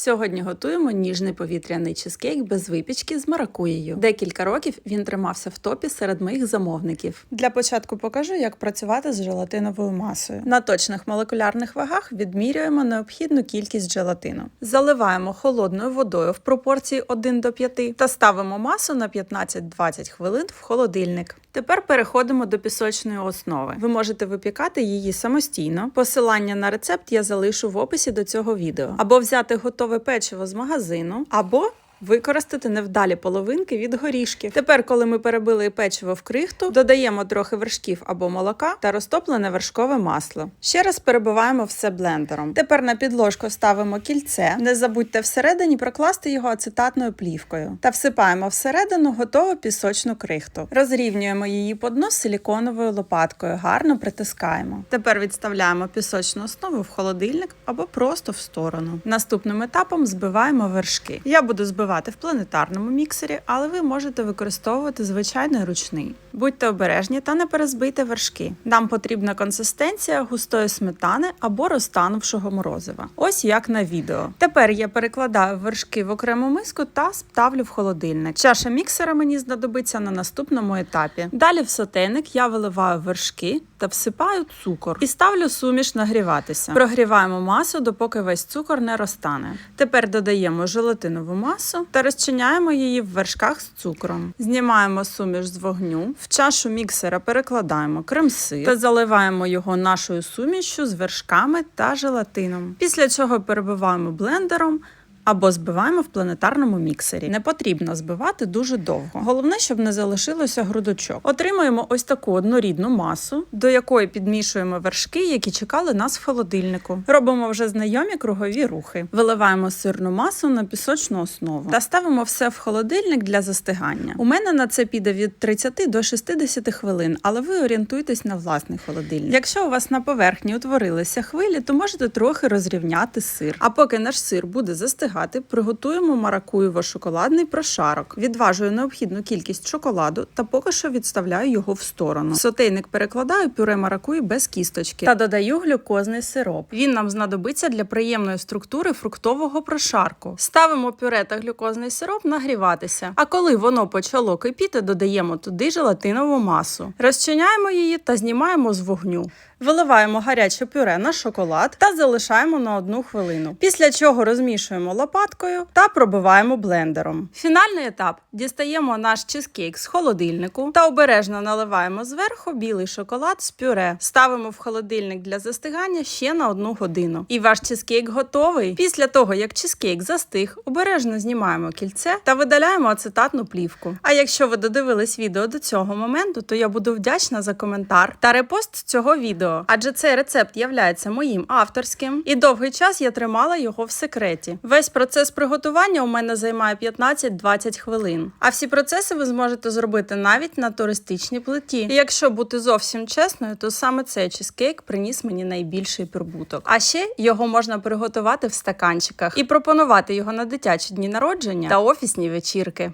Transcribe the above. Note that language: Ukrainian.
Сьогодні готуємо ніжний повітряний чизкейк без випічки з маракуєю. Декілька років він тримався в топі серед моїх замовників. Для початку покажу, як працювати з желатиновою масою. На точних молекулярних вагах відмірюємо необхідну кількість желатину. Заливаємо холодною водою в пропорції 1 до 5 та ставимо масу на 15-20 хвилин в холодильник. Тепер переходимо до пісочної основи. Ви можете випікати її самостійно. Посилання на рецепт я залишу в описі до цього відео. Або взяти готове печиво з магазину, або Використати невдалі половинки від горішків. Тепер, коли ми перебили печиво в крихту, додаємо трохи вершків або молока та розтоплене вершкове масло. Ще раз перебиваємо все блендером. Тепер на підложку ставимо кільце. Не забудьте всередині прокласти його ацетатною плівкою та всипаємо всередину готову пісочну крихту. Розрівнюємо її по дну силіконовою лопаткою, гарно притискаємо. Тепер відставляємо пісочну основу в холодильник або просто в сторону. Наступним етапом збиваємо вершки. Я буду збивати в планетарному міксері, але ви можете використовувати звичайний ручний. Будьте обережні та не перезбийте вершки. Нам потрібна консистенція густої сметани або розтанувшого морозива. Ось як на відео. Тепер я перекладаю вершки в окрему миску та ставлю в холодильник. Чаша міксера мені знадобиться на наступному етапі. Далі в сотейник я виливаю вершки та всипаю цукор і ставлю суміш нагріватися. Прогріваємо масу, допоки весь цукор не розтане. Тепер додаємо желатинову масу та розчиняємо її в вершках з цукром. Знімаємо суміш з вогню. В чашу міксера перекладаємо крем-сир та заливаємо його нашою сумішю з вершками та желатином. Після чого перебиваємо блендером. Або збиваємо в планетарному міксері. Не потрібно збивати дуже довго. Головне, щоб не залишилося грудочок. Отримуємо ось таку однорідну масу, до якої підмішуємо вершки, які чекали нас в холодильнику. Робимо вже знайомі кругові рухи. Виливаємо сирну масу на пісочну основу та ставимо все в холодильник для застигання. У мене на це піде від 30 до 60 хвилин, але ви орієнтуйтесь на власний холодильник. Якщо у вас на поверхні утворилися хвилі, то можете трохи розрівняти сир. А поки наш сир буде застигати, приготуємо маракуєво-шоколадний прошарок. Відважую необхідну кількість шоколаду та поки що відставляю його в сторону. В Сотейник перекладаю пюре маракуї без кісточки та додаю глюкозний сироп. Він нам знадобиться для приємної структури фруктового прошарку. Ставимо пюре та глюкозний сироп нагріватися. А коли воно почало кипіти, додаємо туди желатинову масу. Розчиняємо її та знімаємо з вогню. Виливаємо гаряче пюре на шоколад та залишаємо на одну хвилину. Після чого розмішуємо лопаткою та пробиваємо блендером. Фінальний етап: дістаємо наш чизкейк з холодильнику та обережно наливаємо зверху білий шоколад з пюре. Ставимо в холодильник для застигання ще на одну годину. І ваш чизкейк готовий. Після того, як чизкейк застиг, обережно знімаємо кільце та видаляємо ацетатну плівку. А якщо ви додивились відео до цього моменту, то я буду вдячна за коментар та репост цього відео адже цей рецепт являється моїм авторським, і довгий час я тримала його в секреті. Весь процес приготування у мене займає 15-20 хвилин. А всі процеси ви зможете зробити навіть на туристичній плиті. І якщо бути зовсім чесною, то саме цей чизкейк приніс мені найбільший прибуток. А ще його можна приготувати в стаканчиках і пропонувати його на дитячі дні народження та офісні вечірки.